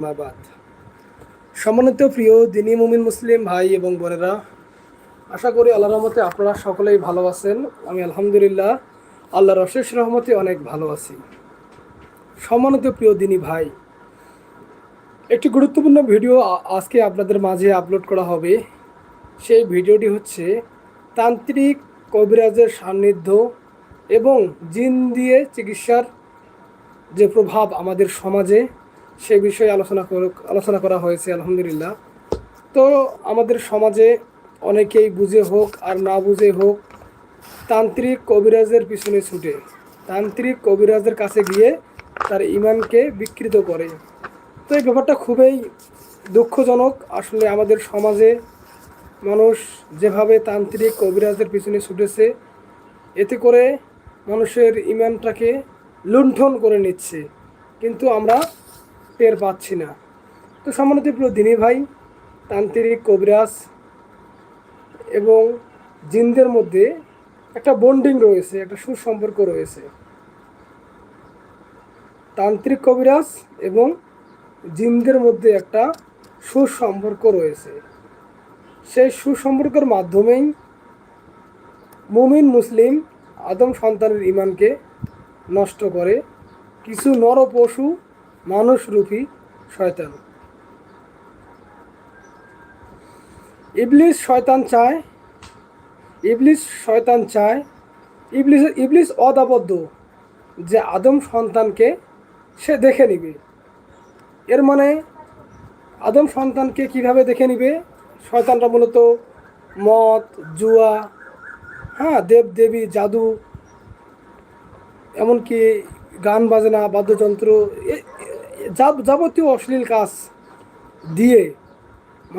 ধন্যবাদ সম্মানিত প্রিয় দিনী মুমিন মুসলিম ভাই এবং বোনেরা, আশা করি আল্লাহর রহমতে আপনারা সকলেই ভালো আছেন। আমি আলহামদুলিল্লাহ, আল্লাহর অশেষ রহমতে অনেক ভালো আছি। সম্মানিত প্রিয় দিনী ভাই, একটি গুরুত্বপূর্ণ ভিডিও আজকে আপনাদের মাঝে আপলোড করা হবে। সেই ভিডিওটি হচ্ছে তান্ত্রিক কবিরাজের সান্নিধ্য এবং জিন দিয়ে চিকিৎসার যে প্রভাব আমাদের সমাজে সে বিষয়ে আলোচনা কর- আলোচনা করা হয়েছে, আলহামদুলিল্লাহ। তো আমাদের সমাজে অনেকেই বুঝে হোক আর না বুঝে হোক, তান্ত্রিক কবিরাজের পিছনে ছুটে। তান্ত্রিক কবিরাজের কাছে গিয়ে তার ইমানকে বিকৃত করে। তো এই ব্যাপারটা খুবই দুঃখজনক। আসলে আমাদের সমাজে মানুষ যেভাবে তান্ত্রিক কবিরাজের পিছনে ছুটেছে, এতে করে মানুষের ইমানটাকে লুণ্ঠন করে নিচ্ছে। কিন্তু আমরা টের পাচ্ছি না। তো সম্মানিত প্রিয় দিনী ভাই, তান্ত্রিক কবিরাজ এবং জিনদের মধ্যে একটা বন্ডিং রয়েছে, একটা সুসম্পর্ক রয়েছে। তান্ত্রিক কবিরাজ এবং জিনদের মধ্যে একটা সুসম্পর্ক রয়েছে। সেই সুসম্পর্কের মাধ্যমেই মুমিন, মুসলিম, আদম সন্তানের ইমানকে নষ্ট করে কিছু নর পশু মানুষরূপী শয়তান। ইবলিস শয়তান চায়, ইবলিস শয়তান চায়, ইবলিস ইবলিস অদাবদ্ধ যে আদম সন্তানকে সে দেখে নিবে। এর মানে আদম সন্তানকে কীভাবে দেখে নিবে? শয়তানরা মূলত মদ, জুয়া হ্যাঁ দেব দেবী জাদু, এমনকি গান বাজনা, বাদ্যযন্ত্র যাবতীয় অশ্লীল কাজ দিয়ে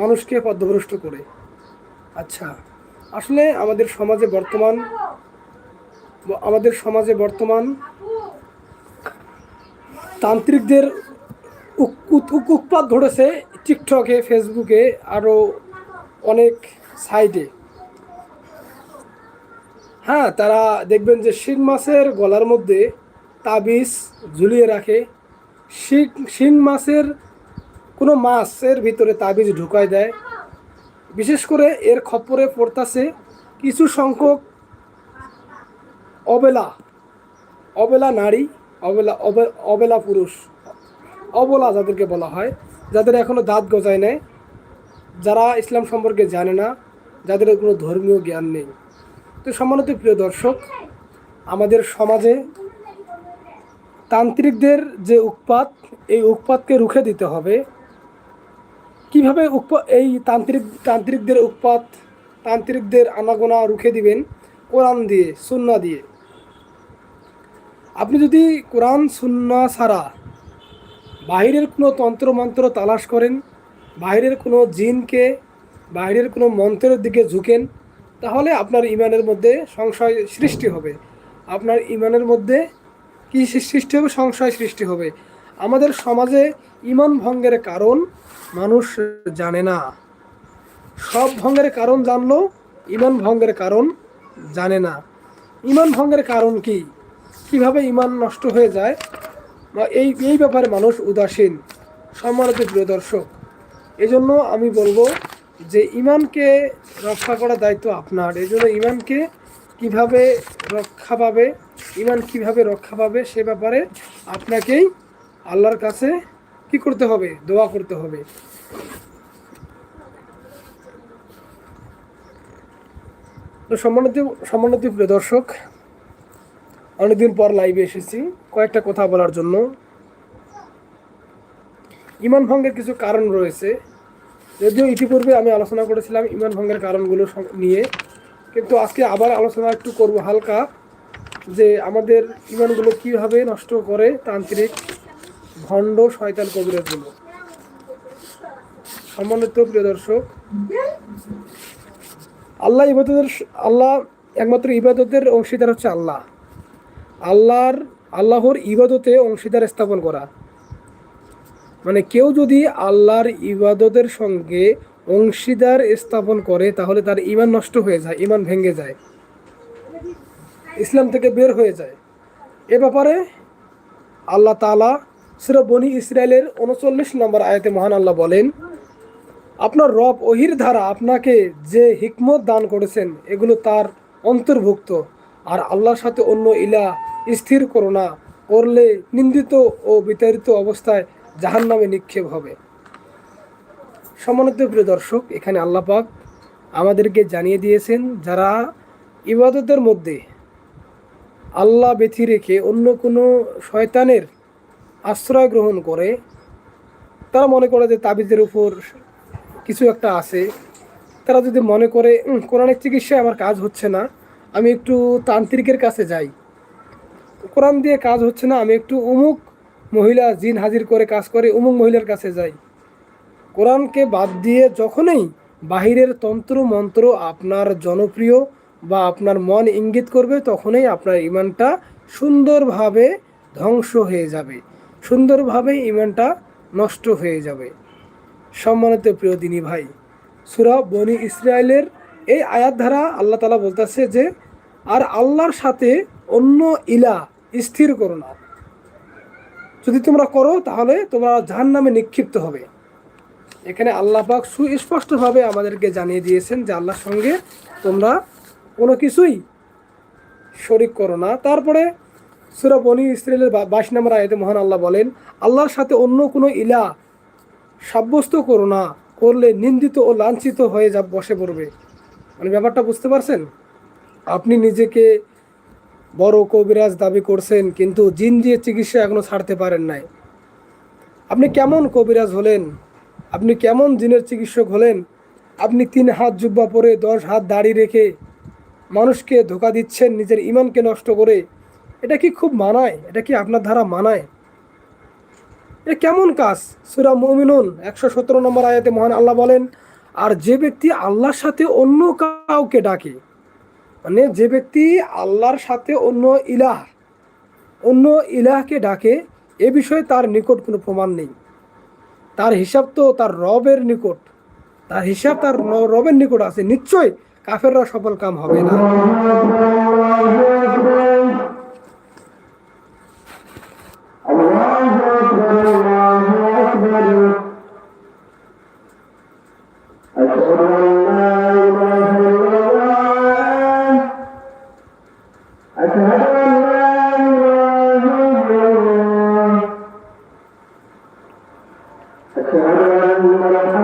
মানুষকে পদ্মভ্রষ্ট করে। আচ্ছা আসলে আমাদের সমাজে বর্তমান আমাদের সমাজে বর্তমান তান্ত্রিকদের উৎপাত ঘটেছে টিকটকে, ফেসবুকে, আরও অনেক সাইটে। হ্যাঁ তারা দেখবেন যে শিং মাছের গলার মধ্যে তাবিজ ঝুলিয়ে রাখে। শিং শিং মাছের কোনো মাছের ভিতরে তাবিজ ঢুকায় দেয়। বিশেষ করে এর খপ্পরে পড়তাছে কিছু সংখ্যক অবেলা অবেলা নারী, অবেলা, অবে- অবেলা পুরুষ, অবলা যাদেরকে বলা হয়, যাদের এখনও দাঁত গজায় নেয় যারা ইসলাম সম্পর্কে জানে না, যাদের কোনো ধর্মীয় জ্ঞান নেই। তো সম্মানিত প্রিয় দর্শক, আমাদের সমাজে তান্ত্রিকদের যে উৎপাত, এই উৎপাতকে রুখে দিতে হবে। কীভাবে এই তান্ত্রিক, তান্ত্রিকদের উৎপাত, তান্ত্রিকদের আনাগোনা রুখে দিবেন? কোরআন দিয়ে, সুন্না দিয়ে। আপনি যদি কোরআন, সুন্না ছাড়া বাইরের কোনো তন্ত্রমন্ত্র তালাশ করেন বাইরের কোনো জিনকে বাইরের কোনো মন্ত্রের দিকে ঝুঁকেন, তাহলে আপনার ইমানের মধ্যে সংশয় সৃষ্টি হবে। আপনার ইমানের মধ্যে কি সৃষ্টি হবে? সংশয় সৃষ্টি হবে। আমাদের সমাজে ইমান ভঙ্গের কারণ মানুষ জানে না। সব ভঙ্গের কারণ জানলো, ইমান ভঙ্গের কারণ জানে না। ইমান ভঙ্গের কারণ কি? কীভাবে ইমান নষ্ট হয়ে যায়? বা এই এই ব্যাপারে মানুষ উদাসীন। সম্মানিত প্রিয় দর্শক, এজন্য আমি বলব যে ইমানকে রক্ষা করার দায়িত্ব আপনার। এই জন্য ইমানকে কীভাবে রক্ষা পাবে ইমান কীভাবে রক্ষা পাবে সে ব্যাপারে আপনাকেই আল্লাহর কাছে কি করতে হবে? দোয়া করতে হবে। সম্মানিত সম্মানিত প্রিয় দর্শক, অনেকদিন পর লাইভে এসেছি। কয়েকটা কথা বলার জন্য। ইমান ভঙ্গের কিছু কারণ রয়েছে। যদিও ইতিপূর্বে আমি আলোচনা করেছিলাম ইমান ভঙ্গের কারণগুলো নিয়ে। কিন্তু আজকে আবার আলোচনা একটু করব হালকা যে আমাদের ইমানগুলো কীভাবে নষ্ট করে তান্ত্রিক ভণ্ড শয়তান কবিরাজগুলো। সম্মানিত প্রিয় দর্শক, আল্লাহ ইবাদতের আল্লাহ একমাত্র ইবাদতের অংশীদার হচ্ছে আল্লাহ। আল্লাহর আল্লাহর ইবাদতে অংশীদার স্থাপন করা। মানে কেউ যদি আল্লাহর ইবাদতের সঙ্গে অংশীদার স্থাপন করে, তাহলে তার ইমান নষ্ট হয়ে যায় ইমান ভেঙে যায়। ইসলাম থেকে বের হয়ে যায়। এ ব্যাপারে আল্লাহ তালা সুরা বনি ইসরায়েলের উনচল্লিশ নম্বর আয়াতে মহান আল্লাহ বলেন, আপনার রব ওহির ধারা আপনাকে যে হিকমত দান করেছেন, এগুলো তার অন্তর্ভুক্ত। আর আল্লাহর সাথে অন্য ইলা স্থির করো না। করলে নিন্দিত ও বিতাড়িত অবস্থায় জাহান নামে নিক্ষেপ হবে। সম্মানিত প্রিয় দর্শক এখানে আল্লাহ পাক আমাদেরকে জানিয়ে দিয়েছেন যারা ইবাদতের মধ্যে আল্লাহ ব্যথি রেখে অন্য কোনো শয়তানের আশ্রয় গ্রহণ করে তারা মনে করে যে তাবিজের উপর কিছু একটা আছে। তারা যদি মনে করে "উম, কোরআনের চিকিৎসায় আমার কাজ হচ্ছে না আমি একটু তান্ত্রিকের কাছে যাই। কোরআন দিয়ে কাজ হচ্ছে না আমি একটু অমুক মহিলা জিন হাজির করে কাজ করে অমুক মহিলার কাছে যাই। কোরআনকে বাদ দিয়ে যখনই বাহিরের তন্ত্র মন্ত্র আপনার জনপ্রিয় বা আপনার মন ইঙ্গিত করবে, তখনই আপনার ইমানটা সুন্দরভাবে ধ্বংস হয়ে যাবে। সুন্দরভাবে ইমানটা নষ্ট হয়ে যাবে। সম্মানিত প্রিয় দিনী ভাই, সুরা বনি ইসরায়েলের এই আয়াত ধারা আল্লাহ তালা বলতেছে যে, আর আল্লাহর সাথে অন্য ইলা স্থির করো না। যদি তোমরা করো, তাহলে তোমরা জাহান নামে নিক্ষিপ্ত হবে। এখানে আল্লাহ পাক সুস্পষ্টভাবে আমাদেরকে জানিয়ে দিয়েছেন যে আল্লাহর সঙ্গে তোমরা কোনো কিছুই শরিক করো না। তারপরে সুরা বনি ইসরায়েলের বাইশ নম্বর আয়তে মহান আল্লাহ বলেন, আল্লাহর সাথে অন্য কোনো ইলা সাব্যস্ত করো না, করলে নিন্দিত ও লাঞ্ছিত হয়ে যা বসে পড়বে। মানে ব্যাপারটা বুঝতে পারছেন? আপনি নিজেকে বড় কবিরাজ দাবি করছেন, কিন্তু জিন দিয়ে চিকিৎসা এখনও ছাড়তে পারেন নাই। আপনি কেমন কবিরাজ হলেন? আপনি কেমন জিনের চিকিৎসক হলেন? আপনি তিন হাত জুব্বা পরে দশ হাত দাড়ি রেখে মানুষকে ধোকা দিচ্ছেন নিজের ইমানকে নষ্ট করে, এটা কি খুব মানায়? এটা কি আপনার ধারা মানায়? এটা কেমন কাজ? সুরা মুমিনুন একশো সতেরো নম্বর আয়াতে মহান আল্লাহ বলেন, আর যে ব্যক্তি আল্লাহর সাথে অন্য কাউকে ডাকে মানে যে ব্যক্তি আল্লাহর সাথে অন্য ইলাহ, অন্য ইলাহকে ডাকে, এ বিষয়ে তার নিকট কোনো প্রমাণ নেই। তার হিসাব তো তার রবের নিকট। তার হিসাব তার রবের নিকট আছে। নিশ্চয়ই কাফেররা সফল কাম হবে না। Gracias.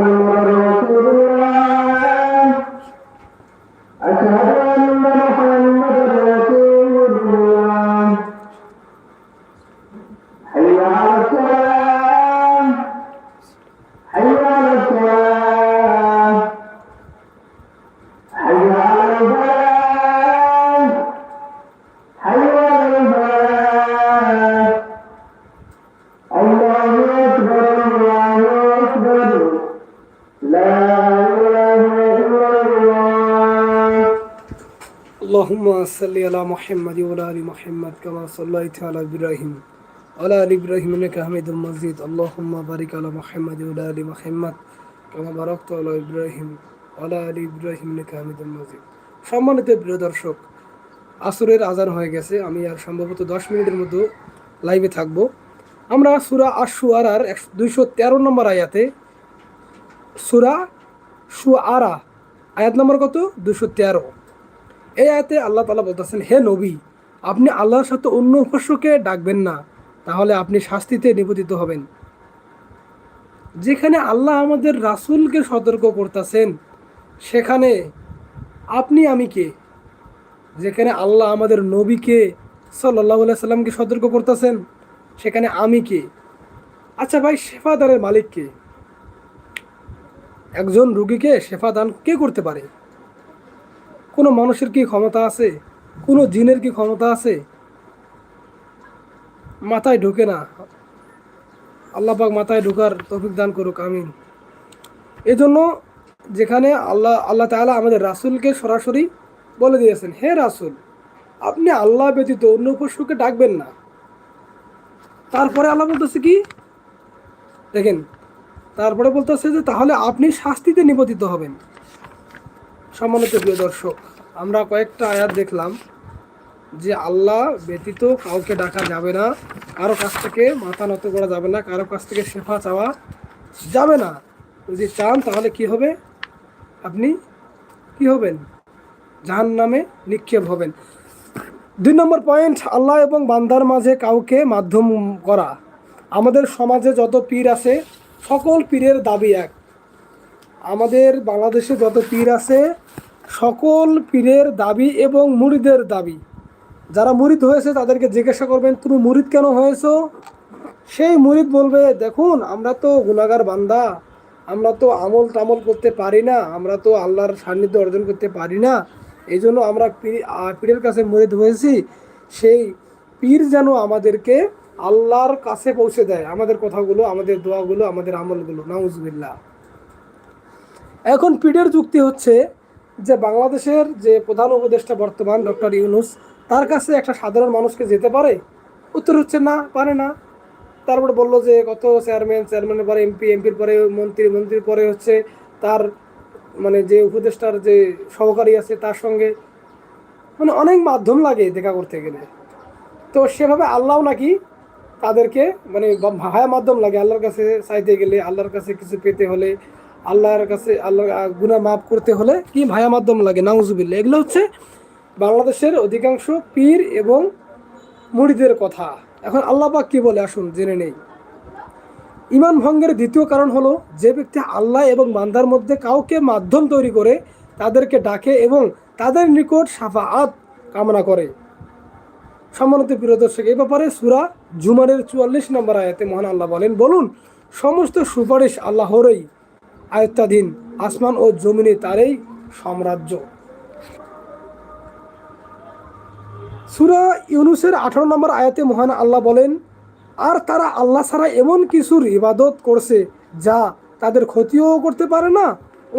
اللهم صل على محمد وعلى ال محمد كما صليت على ابراهيم وعلى ال ابراهيم انك حميد مجيد اللهم بارك على محمد وعلى ال محمد كما باركت على ابراهيم وعلى ال ابراهيم انك حميد مجيد সম্মানিত প্রিয় দর্শক আসরের আজান হয়ে গেছে আমি আর সম্ভবত দশ মিনিটের মতো লাইভে থাকবো আমরা সুরা আশুয়ারার দুইশো তেরো নম্বর আয়াতে সুরা সুআরা আয়াত নম্বর কত দুশো তেরো এই আল্লাহ তালা বলতেছেন, হে নবী, আপনি আল্লাহর সাথে অন্য উপাস্যকে ডাকবেন না, তাহলে আপনি শাস্তিতে নিবেদিত হবেন। যেখানে আল্লাহ আমাদের রাসূলকে সতর্ক করতেছেন, সেখানে আপনি আমি কে? যেখানে আল্লাহ আমাদের নবীকে সাল্লাহ সাল্লামকে সতর্ক করতেছেন, সেখানে আমি কে? আচ্ছা ভাই শেফাদারের মালিক কে? একজন রুগীকে শেফাদান কে করতে পারে? কোনো মানুষের কি ক্ষমতা আছে? কোনো জিনের কি ক্ষমতা আছে? মাথায় ঢোকে না। আল্লাহ পাক মাথায় ঢোকার তৌফিক দান করুক, আমিন। এজন্য যেখানে আল্লাহ আল্লাহ তাআলা আমাদের রাসূলকে সরাসরি বলে দিয়েছেন, হে রাসূল, আপনি আল্লাহ ব্যতীত অন্য পশুকে ডাকবেন না। তারপরে আল্লাহ বলতেছে কি? দেখেন, তারপরে বলতেছে যে, তাহলে আপনি শাস্তিতে নিবেদিত হবেন। সম্মানিত প্রিয় দর্শক, আমরা কয়েকটা আয়াত দেখলাম যে আল্লাহ ব্যতীত কাউকে ডাকা যাবে না, কারও কাছ থেকে মাথা নত করা যাবে না, কারও কাছ থেকে শেফা চাওয়া যাবে না। যদি চান, তাহলে কি হবে? আপনি কি হবেন? জাহান নামে নিক্ষেপ হবেন। দুই নম্বর পয়েন্ট, আল্লাহ এবং বান্দার মাঝে কাউকে মাধ্যম করা। আমাদের সমাজে যত পীর আছে, সকল পীরের দাবি এক। আমাদের বাংলাদেশে যত পীর আছে, সকল পীরের দাবি এবং মুরিদের দাবি। যারা মুরিদ হয়েছে, তাদেরকে জিজ্ঞাসা করবেন, তুমি মুরিদ কেন হয়েছো? সেই মুরিদ বলবে, দেখুন, আমরা তো গুণাগার বান্দা। আমরা তো আমল টামল করতে পারি না। আমরা তো আল্লাহর সান্নিধ্য অর্জন করতে পারি না। এই জন্য আমরা পীরের কাছে মুরিদ হয়েছি। সেই পীর যেন আমাদেরকে আল্লাহর কাছে পৌঁছে দেয়। আমাদের কথাগুলো, আমাদের দোয়াগুলো, আমাদের আমলগুলো। নাউজবিল্লাহ। এখন পীরের যুক্তি হচ্ছে যে বাংলাদেশের যে প্রধান উপদেষ্টা বর্তমান ডক্টর ইউনুস, তার কাছে একটা সাধারণ মানুষকে যেতে পারে? উত্তর হচ্ছে না, পারে না। তারপরে বলল যে কত চেয়ারম্যান, চেয়ারম্যানের পরে এমপি, এমপির পরে মন্ত্রী, মন্ত্রীর পরে হচ্ছে তার মানে যে উপদেষ্টার যে সহকারী আছে তার সঙ্গে মানে অনেক মাধ্যম লাগে দেখা করতে গেলে। তো সেভাবে আল্লাহ নাকি তাদেরকে মানে ভায়া মাধ্যম লাগে আল্লাহর কাছে চাইতে গেলে, আল্লাহর কাছে কিছু পেতে হলে আল্লাহর কাছে আল্লাহ গুণা মাফ করতে হলে কি ভায়া মাধ্যম লাগে? নাউজুবিল্লা এগুলো হচ্ছে বাংলাদেশের অধিকাংশ পীর এবং মুড়িদের কথা। এখন আল্লাহ পাক কি বলে? আসুন, জেনে নেই। ইমান ভঙ্গের দ্বিতীয় কারণ হলো যে ব্যক্তি আল্লাহ এবং বান্দার মধ্যে কাউকে মাধ্যম তৈরি করে তাদেরকে ডাকে এবং তাদের নিকট সাফাআত কামনা করে। সম্মানিত প্রিয় দর্শক এই ব্যাপারে সুরা জুমারের চুয়াল্লিশ নম্বর আয়াতে মহান আল্লাহ বলেন, বলুন, সমস্ত সুপারিশ আল্লাহরই। আয়ত্তাধীন আসমান ও জমিনে তারই সাম্রাজ্য। সুরা ইউনুসের আঠারো নম্বর আয়াতে মহান আল্লাহ বলেন, আর তারা আল্লাহ ছাড়া এমন কিছুর ইবাদত করছে যা তাদের ক্ষতিও করতে পারে না,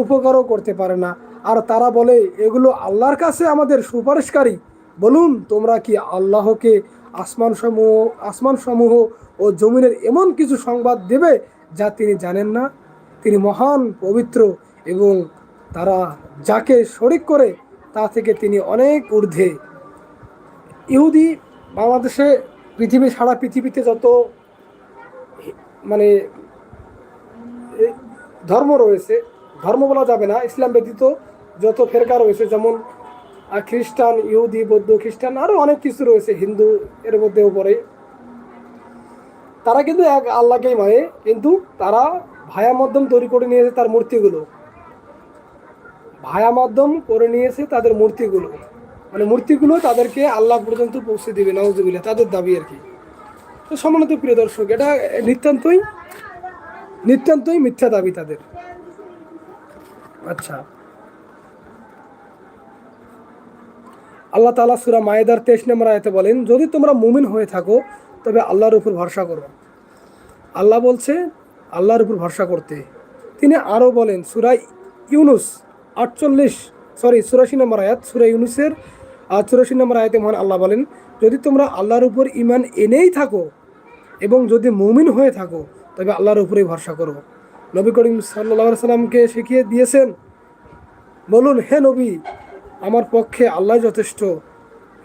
উপকারও করতে পারে না। আর তারা বলে, এগুলো আল্লাহর কাছে আমাদের সুপারিশকারী। বলুন, তোমরা কি আল্লাহকে আসমান সমূহ আসমান সমূহ ও জমিনের এমন কিছু সংবাদ দেবে যা তিনি জানেন না? তিনি মহান, পবিত্র এবং তারা যাকে শরিক করে তা থেকে তিনি অনেক ঊর্ধ্বে। ইহুদি বাংলাদেশে পৃথিবী সারা পৃথিবীতে যত মানে ধর্ম রয়েছে, ধর্ম বলা যাবে না, ইসলাম ব্যতীত যত ফেরকা রয়েছে, যেমন খ্রিস্টান, ইহুদি, বৌদ্ধ, খ্রিস্টান আরও অনেক কিছু রয়েছে, হিন্দু এর মধ্যেও পড়ে। তারা কিন্তু এক আল্লাহকেই মানে কিন্তু তারা ভায়া মাধ্যম তৈরি করে নিয়েছে তার মূর্তিগুলো। ভায়া মাধ্যম করে নিয়েছে তাদের মূর্তিগুলো। মানে মূর্তিগুলো তাদেরকে আল্লাহ পর্যন্ত পৌঁছে দিবে নওয়াজবিল্লা তাদের দাবি আর কি। তো সমানত প্রিয় দর্শক, এটা নিতান্তই নিতান্তই মিথ্যা দাবি তাদের। আচ্ছা। আল্লাহ তালা সুরা মায়েদার তেইশ নম্বর আয়তে বলেন, যদি তোমরা মুমিন হয়ে থাকো, তবে আল্লাহর উপর ভরসা করো। আল্লাহ বলছে আল্লাহর উপর ভরসা করতে। তিনি আরও বলেন, সুরা ইউনুস আটচল্লিশ, সরি, চুরাশি নম্বর আয়াত, সুরা ইউনুসের আর চুরাশি নম্বর আয়াতে মহান আল্লাহ বলেন, যদি তোমরা আল্লাহর উপর ইমান এনেই থাকো এবং যদি মুমিন হয়ে থাকো, তবে আল্লাহর উপরেই ভরসা করো। নবী করিম সাল্লা সাল্লামকে শিখিয়ে দিয়েছেন, বলুন, হে নবী, আমার পক্ষে আল্লাহ যথেষ্ট।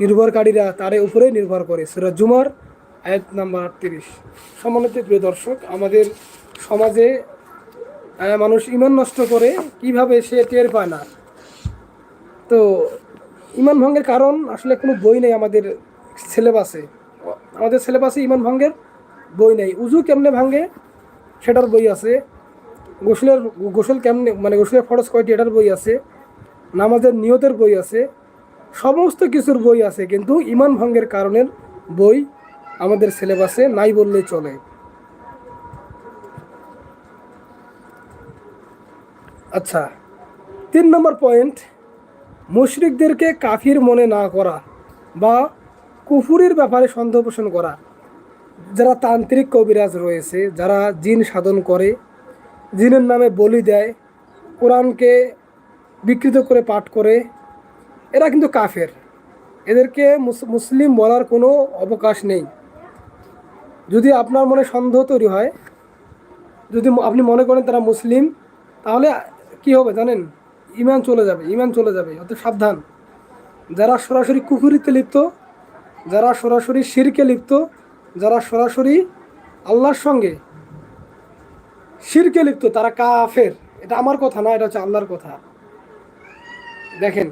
নির্ভরকারীরা তারে উপরেই নির্ভর করে। সুরা জুমার আয়াত নাম্বার আটত্রিশ। সম্মানিত প্রিয় দর্শক, আমাদের সমাজে মানুষ ইমান নষ্ট করে কীভাবে সে টের পায় না? তো ইমান ভঙ্গের কারণ আসলে কোনো বই নেই আমাদের সিলেবাসে। আমাদের সিলেবাসে ইমান ভঙ্গের বই নেই। উজু কেমনে ভাঙ্গে সেটার বই আছে। গোসলের, গোসল কেমনে মানে গোসলের ফরজ কয়টি এটার বই আছে। নামাজের নিয়তের বই আছে। সমস্ত কিছুর বই আছে, কিন্তু ইমান ভঙ্গের কারণের বই আমাদের সিলেবাসে নাই বললেই চলে। আচ্ছা তিন নম্বর পয়েন্ট মুশরিকদেরকে কাফির মনে না করা বা কুফুরির ব্যাপারে সন্দেহ পোষণ করা। যারা তান্ত্রিক কবিরাজ রয়েছে, যারা জিন সাধন করে, জিনের নামে বলি দেয়, কোরআনকে বিকৃত করে পাঠ করে, এরা কিন্তু কাফের। এদেরকে মুস- মুসলিম বলার কোনো অবকাশ নেই। যদি আপনার মনে সন্দেহ তৈরি হয়, যদি আপনি মনে করেন তারা মুসলিম, তাহলে কি হবে জানেন? ইমান চলে যাবে ইমান চলে যাবে অত সাবধান। যারা সরাসরি কুকুরিতে লিপ্ত, যারা সরাসরি শিরকে লিপ্ত, যারা সরাসরি আল্লাহর সঙ্গে শিরকে লিপ্ত, তারা কাফের। এটা আমার কথা না, এটা হচ্ছে আল্লাহর কথা। দেখেন,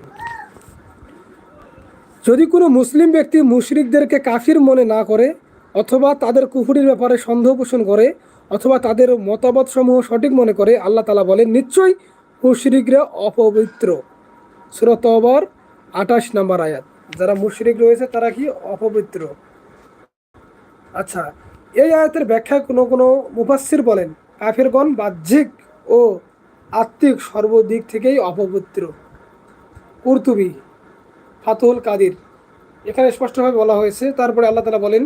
যদি কোনো মুসলিম ব্যক্তি মুশরিকদেরকে কাফির মনে না করে, অথবা তাদের কুফুরির ব্যাপারে সন্দেহ পোষণ করে, অথবা তাদের মতামত সমূহ সঠিক মনে করে, আল্লাহ তালা বলেন, নিশ্চয়ই মুশরিকরা অপবিত্র। সুরত আঠাশ নম্বর আয়াত। যারা মুশরিক রয়েছে, তারা কি অপবিত্র? আচ্ছা এই আয়াতের ব্যাখ্যা কোনো কোনো মুফাসসির বলেন। কাফিরগণ বাহ্যিক ও আত্মিক সর্বদিক থেকেই অপবিত্র। কুর্তুবি ফাতুল কাদির। এখানে স্পষ্টভাবে বলা হয়েছে, তারপরে আল্লাহ তালা বলেন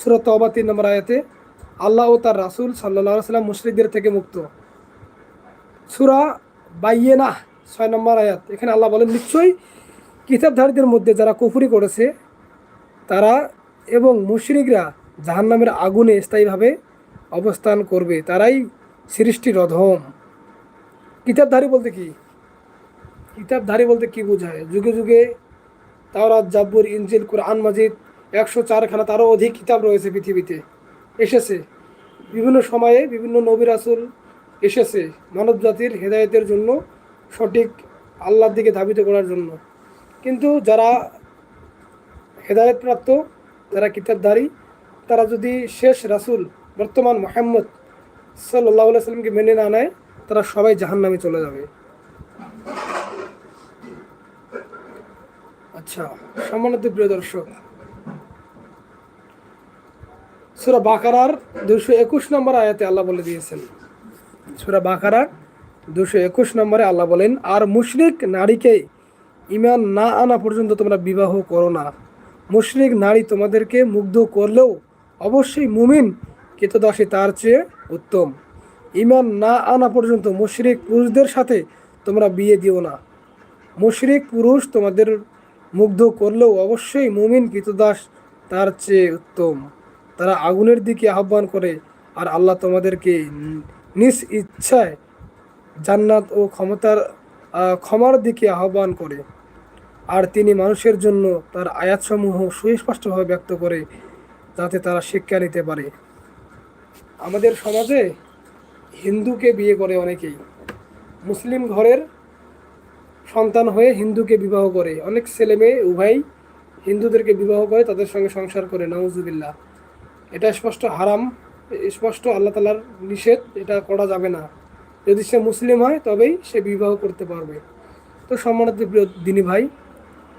সুরত অবা তিন নম্বর আয়াতে, আল্লাহ ও তার রাসুল সাল্লাহ সাল্লাম মুশরিকদের থেকে মুক্ত। সুরা বাইয়েনা, ছয় নম্বর আয়াত। এখানে আল্লাহ বলেন, নিশ্চয়ই কিতাবধারীদের মধ্যে যারা কুফুরি করেছে, তারা এবং মুশরিকরা জাহান্নামের আগুনে স্থায়ীভাবে অবস্থান করবে, তারাই সৃষ্টির অধম। কিতাবধারী বলতে কি? কিতাবধারী বলতে কি বোঝায়? যুগে যুগে তাওরাত, জাব্বুর ইঞ্জিল কোরআন মাজিদ, একশো চারখানা তারও অধিক কিতাব রয়েছে পৃথিবীতে। এসেছে। বিভিন্ন সময়ে বিভিন্ন নবী রাসুল এসেছে মানব জাতির হেদায়েতের জন্য, সঠিক আল্লাহর দিকে ধাবিত করার জন্য। কিন্তু যারা হেদায়েতপ্রাপ্ত, যারা কিতাবধারী, তারা যদি শেষ রাসুল বর্তমান মোহাম্মদ সাল্লাহ সাল্লামকে মেনে না নেয়, তারা সবাই জাহান্নামে চলে যাবে। আচ্ছা সম্মানিত প্রিয় দর্শক, সুরা বাকারার দুশো একুশ নম্বর আয়াতে আল্লাহ বলে দিয়েছেন সুরা বাকারার দুশো একুশ নম্বরে আল্লাহ বলেন, আর মুশরিক নারীকে ইমান না আনা পর্যন্ত তোমরা বিবাহ করো না। মুশরিক নারী তোমাদেরকে মুগ্ধ করলেও অবশ্যই মুমিন কৃতদাসী তার চেয়ে উত্তম। ইমান না আনা পর্যন্ত মুশরিক পুরুষদের সাথে তোমরা বিয়ে দিও না। মুশরিক পুরুষ তোমাদের মুগ্ধ করলেও অবশ্যই মুমিন কৃতদাস তার চেয়ে উত্তম। তারা আগুনের দিকে আহ্বান করে, আর আল্লাহ তোমাদেরকে নিজ ইচ্ছায় জান্নাত ও ক্ষমতার ক্ষমার দিকে আহ্বান করে। আর তিনি মানুষের জন্য তার আয়াতসমূহ সুস্পষ্টভাবে ব্যক্ত করে, যাতে তারা শিক্ষা নিতে পারে। আমাদের সমাজে হিন্দুকে বিয়ে করে অনেকেই। মুসলিম ঘরের সন্তান হয়ে হিন্দুকে বিবাহ করে। অনেক ছেলে মেয়ে উভয় হিন্দুদেরকে বিবাহ করে, তাদের সঙ্গে সংসার করে। নওজুবিল্লাহ এটা স্পষ্ট হারাম। স্পষ্ট আল্লাহ তালার নিষেধ, এটা করা যাবে না। যদি সে মুসলিম হয়, তবেই সে বিবাহ করতে পারবে। তো সম্মানিত প্রিয় দিনী ভাই,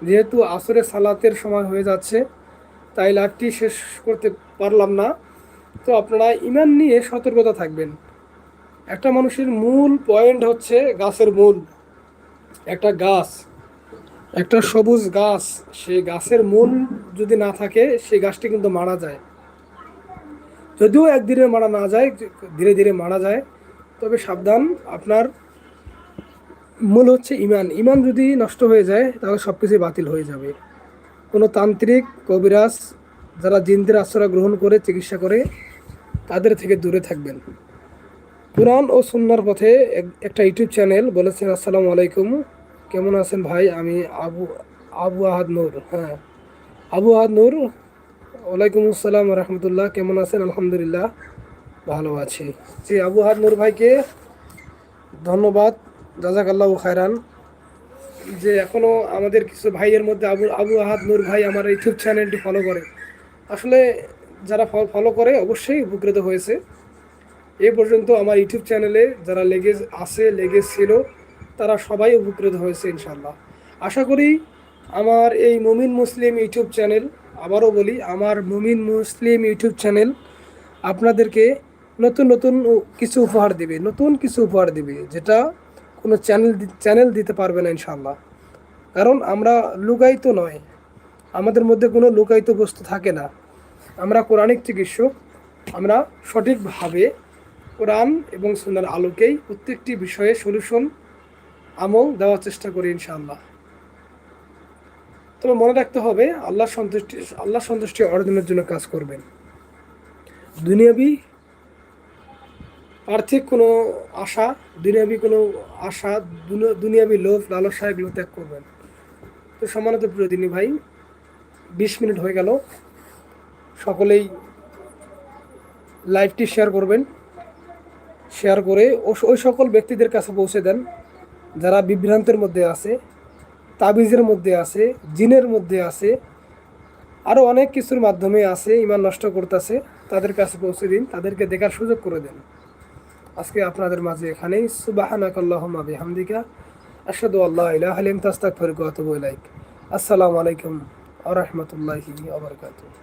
যেহেতু আসরে সালাতের সময় হয়ে যাচ্ছে, তাই লাভটি শেষ করতে পারলাম না। তো আপনারা ইমান নিয়ে সতর্কতা থাকবেন। একটা মানুষের মূল পয়েন্ট হচ্ছে গাছের মূল। একটা গাছ, একটা সবুজ গাছ, সেই গাছের মূল যদি না থাকে, সেই গাছটি কিন্তু মারা যায়। যদিও একদিনে মারা না যায়, ধীরে ধীরে মারা যায়, তবে সাবধান। আপনার মূল হচ্ছে ইমান। ইমান যদি নষ্ট হয়ে যায়, তাহলে সব কিছুই বাতিল হয়ে যাবে। কোনো তান্ত্রিক, কবিরাজ যারা জিনদের আশ্রয় গ্রহণ করে, চিকিৎসা করে, তাদের থেকে দূরে থাকবেন। কোরআন ও সুন্নার পথে এক- একটা ইউটিউব চ্যানেল বলেছেন, আসসালামু আলাইকুম, কেমন আছেন ভাই? আমি আবু আবু আহাদ নূর হ্যাঁ। আবু আহাদ নূর ওয়ালাইকুম আসসালাম রহমতুল্লাহ, কেমন আছেন? আলহামদুলিল্লাহ, ভালো আছি। জি, আবু আহাদ নূর ভাইকে ধন্যবাদ, জাজাকাল্লাহ খায়রান। যে এখনও আমাদের কিছু ভাইয়ের মধ্যে আবু আবু আহাদ নূর ভাই আমার ইউটিউব চ্যানেলটি ফলো করে। আসলে যারা ফলো করে, অবশ্যই উপকৃত হয়েছে। এ পর্যন্ত আমার ইউটিউব চ্যানেলে যারা লেগে আছে লেগে ছিল, তারা সবাই উপকৃত হয়েছে ইনশাল্লাহ আশা করি আমার এই মুমিন মুসলিম ইউটিউব চ্যানেল আবারও বলি, আমার মুমিন মুসলিম ইউটিউব চ্যানেল আপনাদেরকে নতুন নতুন কিছু উপহার দিবে, নতুন কিছু উপহার দিবে, যেটা কোনো চ্যানেল চ্যানেল দিতে পারবে না ইনশাল্লাহ কারণ আমরা লুকায়িত নয়, আমাদের মধ্যে কোনো লুকায়িত বস্তু থাকে না। আমরা কোরআনিক চিকিৎসক, আমরা সঠিকভাবে কোরআন এবং সুনার আলোকেই প্রত্যেকটি বিষয়ে সলিউশন, আমল দেওয়ার চেষ্টা করি ইনশাআল্লাহ। তবে মনে রাখতে হবে, আল্লাহ সন্তুষ্টি আল্লাহ সন্তুষ্টি অর্জনের জন্য কাজ করবেন। দুনিয়াবি আর্থিক কোনো আশা, দুনিয়াবি কোনো আশা দুনি- দুনিয়াবি লোভ, লালসা এগুলো ত্যাগ করবেন। তো সম্মানিত প্রিয় দিনী ভাই, বিশ মিনিট হয়ে গেল। সকলেই লাইভটি শেয়ার করবেন। শেয়ার করে ওই সকল ব্যক্তিদের কাছে পৌঁছে দেন, যারা বিভ্রান্তের মধ্যে আছে। তাবিজের মধ্যে আছে, জিনের মধ্যে আছে আরও অনেক কিছুর মাধ্যমে আছে, ইমান নষ্ট করতেছে, তাদের কাছে পৌঁছে দিন, তাদেরকে দেখার সুযোগ করে দেন। আজকে আপনাদের মাঝে এখানেই সুবাহানাক আল্লাহুম্মা বিহামদিকা, আশহাদু আল্লা ইলাহা ইল্লা আনতা, আস্তাগফিরুকা ওয়া আতুবু আসসালামু আলাইকুম আ রহমতুল্লাহি ওয়া বারাকাতুহু।